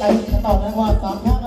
ใจฉับอกนะว่าสามท่า